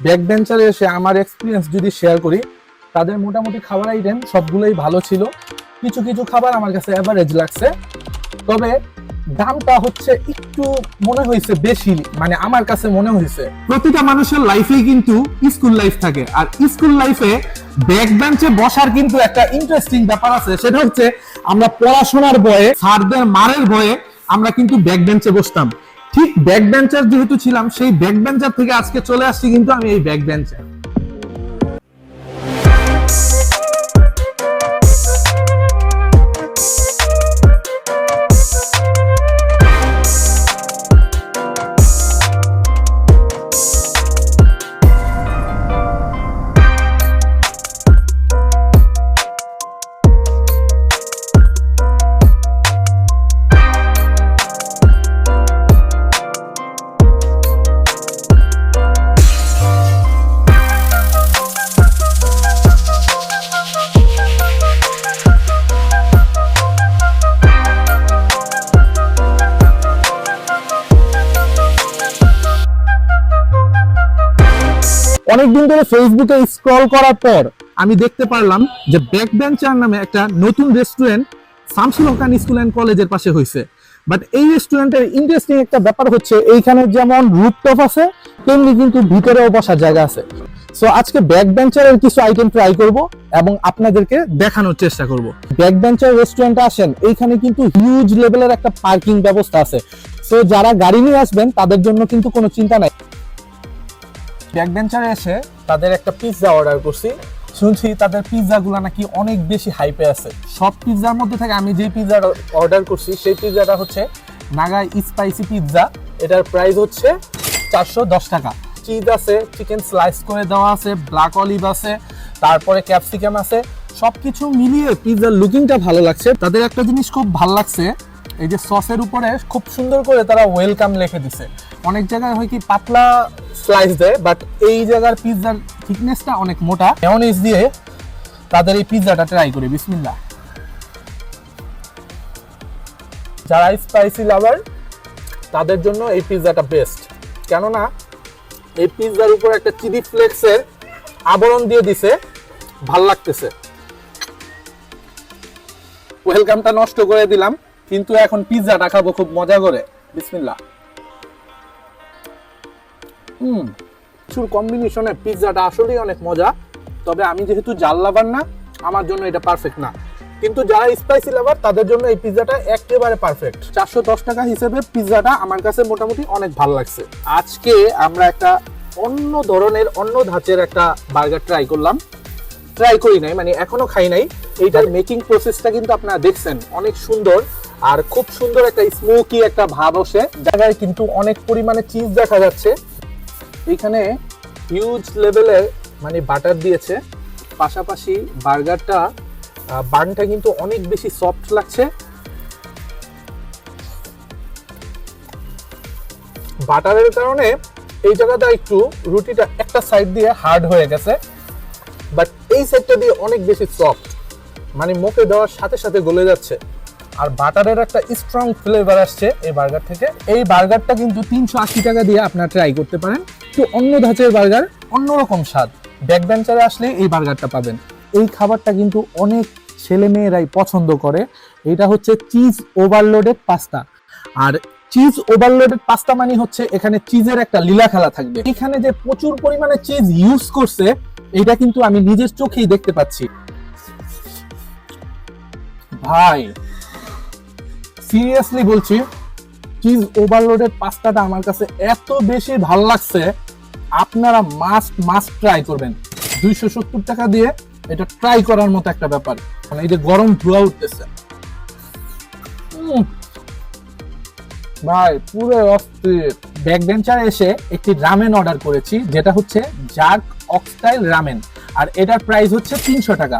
Back বেঞ্চারে এসে আমার এক্সপিরিয়েন্স যদি শেয়ার করি, তাদের মোটামুটি খাবার আইটেম সবগুলোই ভালো ছিল। কিছু কিছু খাবার আমার কাছে অ্যাভারেজ লাগছে। তবে দামটা হচ্ছে একটু মনে হয়েছে বেশি মানে আমার কাছে মনে হয়েছে। প্রতিটা মানুষের লাইফেই কিন্তু স্কুল লাইফ থাকে। আর স্কুল লাইফে ব্যাক বেঞ্চে বসার কিন্তু একটা ইন্টারেস্টিং ব্যাপার আছে। সেটা হচ্ছে আমরা পড়াশোনার বয়ে, স্যারদের মারের ভয়ে আমরা কিন্তু ব্যাক বেঞ্চে বসতাম। ঠিক ব্যাক বেঞ্চার যেহেতু ছিলাম, সেই ব্যাক বেঞ্চার থেকে আজকে চলে আসছি কিন্তু আমি এই ব্যাক বেঞ্চে অনেকদিন ধরে ফেসবুকে স্ক্রল করার পর আমি দেখতে পারলাম যে ব্যাক বেঞ্চার নামে একটা নতুন রেস্টুরেন্ট শামসুল হকান স্কুল অ্যান্ড কলেজের পাশে হয়েছে বাট এই রেস্টুরেন্টের ইন্টারেস্টিং একটা ব্যাপার হচ্ছে, এইখানে যেমন রুপটপ আছে, তেমনি কিন্তু ভিতরেও বসার জায়গা আছে। সো আজকে ব্যাক বেঞ্চারের কিছু আইটেম ট্রাই করব এবং আপনাদেরকে দেখানোর চেষ্টা করব। ব্যাক বেঞ্চার রেস্টুরেন্টে আসেন, এইখানে কিন্তু হিউজ লেভেলের একটা পার্কিং ব্যবস্থা আছে। সো যারা গাড়ি নিয়ে আসবেন, তাদের জন্য কিন্তু কোনো চিন্তা নাই। ব্যাক বেঞ্চারে এসে তাদের একটা পিৎজা অর্ডার করছি। শুনছি তাদের পিৎজা গুলা নাকি অনেক বেশি হাইপে আছে। সব পিৎজার মধ্যে থেকে আমি যে পিৎজাটা অর্ডার করছি, সেই পিৎজাটা হচ্ছে নাগা স্পাইসি পিৎজা এটার প্রাইস হচ্ছে চারশো দশ টাকা। চিজ আছে চিকেন স্লাইস করে দেওয়া আছে ব্ল্যাক অলিভ আছে, তারপরে ক্যাপসিকাম আছে। সব কিছু মিলিয়ে পিৎজার লুকিংটা ভালো লাগছে। তাদের একটা জিনিস খুব ভালো লাগছে, এই যে সসের উপরে খুব সুন্দর করে তারা ওয়েলকাম লিখে দিছে। অনেক জায়গায় হয় কি, পাতলা স্লাইস দেয় বাট এই জায়গার পিৎজার থিকনেসটা অনেক মোটা। মেয়োনিজ দিয়ে তাদের এই পিৎজাটা ট্রাই করি, বিসমিল্লাহ। যারা স্পাইসি লাভার তাদের জন্য এই পিৎজাটা বেস্ট কেননা, এই পিৎজার উপর একটা চিলি ফ্লেক্সের আবরণ দিয়ে দিছে, ভালো লাগতেছে। ওয়েলকামটা নষ্ট করে দিলাম, কিন্তু এখন পিৎজাটা খাব খুব মজা করে। বিসমিল্লাহ। কিছুর কম্বিনেশনে পিৎজাটা আসলেই অনেক মজা। তবে আমি যেহেতু জাল লাভার না, আমার জন্য এটা পারফেক্ট না। কিন্তু যারা স্পাইসি লাভার তাদের জন্য এই পিৎজাটা একেবারে পারফেক্ট চারশো দশ টাকা হিসেবে পিৎজাটা আমার কাছে মোটামুটি অনেক ভালো লাগছে। আজকে আমরা একটা অন্য ধরনের, অন্য ধাঁচের একটা বার্গার ট্রাই করলাম। ট্রাই করি নাই মানে এখনও খাই নাই। এইটার মেকিং প্রসেসটা কিন্তু আপনারা দেখছেন, অনেক সুন্দর। আর খুব সুন্দর একটা স্মোকি একটা ভাব আসে। জায়গায় কিন্তু অনেক পরিমাণে চিজ দেখা যাচ্ছে। এইখানে হিউজ লেভেলের মানে বাটার দিয়েছে। পাশাপাশি বার্গারটা বানটা কিন্তু অনেক বেশি সফট লাগছে। বাটারের কারণে এই জায়গাটা একটু রুটিটা একটা সাইড দিয়ে হার্ড হয়ে গেছে। বাট এই সাইডটা দিয়ে অনেক বেশি সফট মানে মুখে দেওয়ার সাথে সাথে গলে যাচ্ছে। আর বাটারের একটা স্ট্রং ফ্লেভার আসছে এই বার্গার থেকে। এই বার্গারটা কিন্তু তিনশো আশি টাকা দিয়ে আপনারা ট্রাই করতে পারেন। একটু অন্য ধাঁচের বার্গার অন্যরকম স্বাদ। ব্যাক বেঞ্চারে আসলে এই বার্গারটা পাবেন। এই খাবারটা কিন্তু অনেক ছেলে মেয়েরাই পছন্দ করে। এটা হচ্ছে চিজ ওভারলোডেড পাস্তা। আর চিজ ওভারলোডেড পাস্তা মানে হচ্ছে এখানে চিজের একটা লীলা খেলা থাকবে। এখানে যে প্রচুর পরিমাণে চিজ ইউজ করছে, এটা কিন্তু আমি নিজের চোখেই দেখতে পাচ্ছি। ভাই সিরিয়াসলি বলছি, চিজ ওভারলোডেড পাস্তাটা আমার কাছে এত বেশি ভালো লাগছে। আপনারা মাস্ট মাস্ট ট্রাই করবেন। দুইশো সত্তর টাকা দিয়ে এটা ট্রাই করার মতো একটা ব্যাপার। মানে এই যে গরম ধোয়া উঠতেছে। ভাই, পুরো অস্থির। ব্যাক বেঞ্চার এসে একটি রামেন অর্ডার করেছি, যেটা হচ্ছে জার্ক অক্সটাইল রামেন আর এটার প্রাইস হচ্ছে তিনশো টাকা।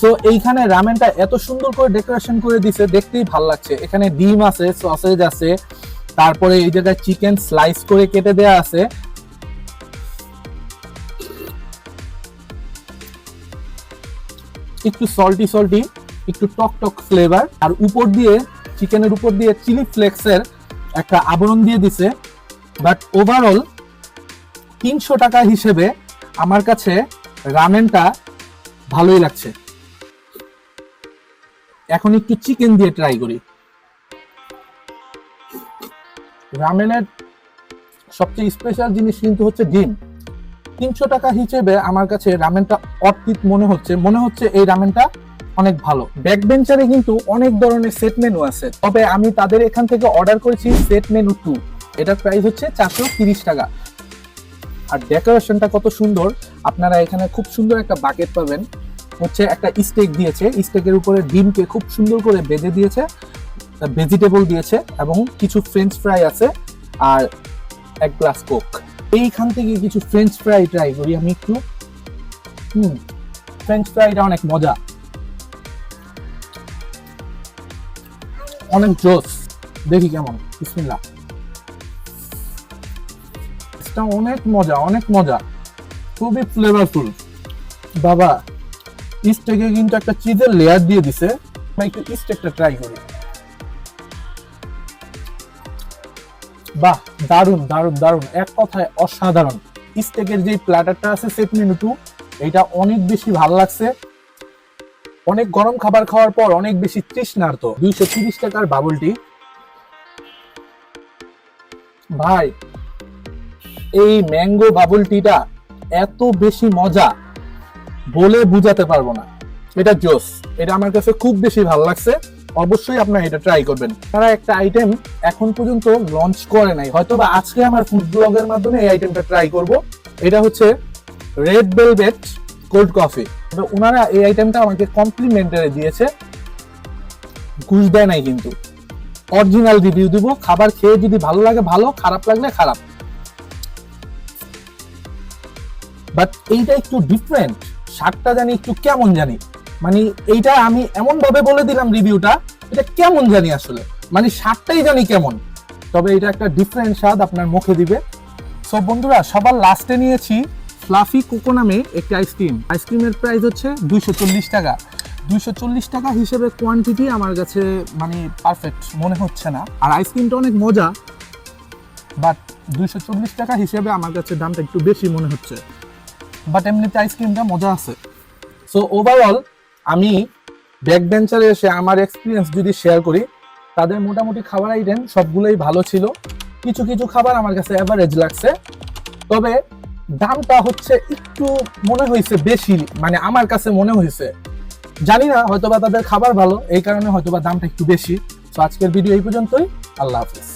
সো এইখানে রামেনটা এত সুন্দর করে ডেকোরেশন করে দিছে, দেখতেই ভালো লাগছে। এখানে ডিম আছে সসেজ আছে, তারপরে এই জায়গায় চিকেন স্লাইস করে কেটে দেয়া আছে। একটু সল্টি সল্টি একটু টক টক ফ্লেভার আর উপর দিয়ে চিকেনের উপর দিয়ে চিলি ফ্লেক্সের একটা আবরণ দিয়ে দিছে। বাট ওভারঅল তিনশো টাকা হিসেবে আমার কাছে রামেনটা ভালোই লাগছে। এখন একটু চিকেন দিয়ে ট্রাই করি। রামেনের সবচেয়ে স্পেশাল জিনিস কিন্তু হচ্ছে ডিম। তিনশো টাকা হিসেবে আমার কাছে রামেনটা অর্থিত মনে হচ্ছে। মনে হচ্ছে এই রামেনটা অনেক ভালো। ব্যাক বেঞ্চারে কিন্তু অনেক ধরনের সেট মেনু আছে। তবে আমি তাদের এখান থেকে অর্ডার করেছি সেট মেনু টু এটার প্রাইস হচ্ছে চারশো তিরিশ টাকা। আর ডেকোরেশনটা কত সুন্দর। আপনারা এখানে খুব সুন্দর একটা বাকেট পাবেন। হচ্ছে একটা স্টেক দিয়েছে। স্টেকের উপরে ডিমকে খুব সুন্দর করে বেজে দিয়েছে ভেজিটেবল দিয়েছে এবং কিছু ফ্রেঞ্চ ফ্রাই আছে আর এক গ্লাস কোক এইখান থেকে কিছু ফ্রেঞ্চ ফ্রাই ট্রাই করি আমি একটু। হুম ফ্রেঞ্চ ফ্রাইটা অনেক মজা। অনেক জোস। দেখি কেমন, বিসমিল্লাহ। এটা অনেক মজা অনেক মজা। খুবই ফ্লেভারফুল বাবা স্টেকে কিন্তু একটা চিজের লেয়ার দিয়ে দিছে। একটু স্টেকটা ট্রাই করি। বাহ দারুণ দারুণ দারুণ এক কথায় অসাধারণ। স্টেকের যে প্ল্যাটারটা আছে, সেট মেনু টু এটা অনেক বেশি ভালো লাগছে। অনেক গরম খাবার খাওয়ার পর অনেক বেশি তৃষ্ণার্ত। দুইশো তিরিশ টাকার বাবলটি ভাই, এই ম্যাঙ্গো বাবলটিটা এত বেশি মজা, বলে বুঝাতে পারব না। এটা জোস। এটা আমার কাছে খুব বেশি ভালো লাগছে। অবশ্যই আপনারা এটা ট্রাই করবেন। তারা একটা আইটেম এখন পর্যন্ত লঞ্চ করে নাই। হয়তো বা আজকে আমার ফুড ব্লগের মাধ্যমে এই আইটেমটা ট্রাই করব। এটা হচ্ছে রেড ভেলভেট কোল্ড কফি ওনারা এই আইটেমটা আমাকে কমপ্লিমেন্টারি দিয়েছে। ঘুষ দেয় নাই কিন্তু। অরিজিনাল রিভিউ দিব। খাবার খেয়ে যদি ভালো লাগে, ভালো, খারাপ লাগলে খারাপ। বাট এইটা একটু ডিফারেন্ট স্বাদটা জানি একটু কেমন জানি। মানে এইটা আমি এমন ভাবে বলে দিলাম রিভিউটা, এটা কেমন জানি আসলে? মানে স্বাদটাই জানি কেমন। তবে এটা একটা ডিফারেন্ট স্বাদ আপনার মুখে দিবে। সব বন্ধুরা, সবার লাস্টে নিয়েছি ফ্লাফি কোকো নামে একটি আইসক্রিম আইসক্রিমের প্রাইস হচ্ছে দুইশো চল্লিশ টাকা। দুইশো চল্লিশ টাকা হিসেবে কোয়ান্টিটি আমার কাছে মানে পারফেক্ট মনে হচ্ছে না। আর আইসক্রিমটা অনেক মজা বাট দুইশো চল্লিশ টাকা হিসেবে আমার কাছে দামটা একটু বেশি মনে হচ্ছে। বাট এমনিতে আইসক্রিমটা মজা আছে। সো ওভারঅল আমি ব্যাক বেঞ্চারে এসে আমার এক্সপিরিয়েন্স যদি শেয়ার করি, তাদের মোটামুটি খাবার আইটেম সবগুলোই ভালো ছিল। কিছু কিছু খাবার আমার কাছে অ্যাভারেজ লাগছে। তবে দামটা হচ্ছে একটু মনে হয়েছে বেশি মানে আমার কাছে মনে হয়েছে। জানি না, হয়তোবা তাদের খাবার ভালো, এই কারণে হয়তোবা দামটা একটু বেশি। তো আজকের ভিডিও এই পর্যন্তই। আল্লাহ হাফিজ।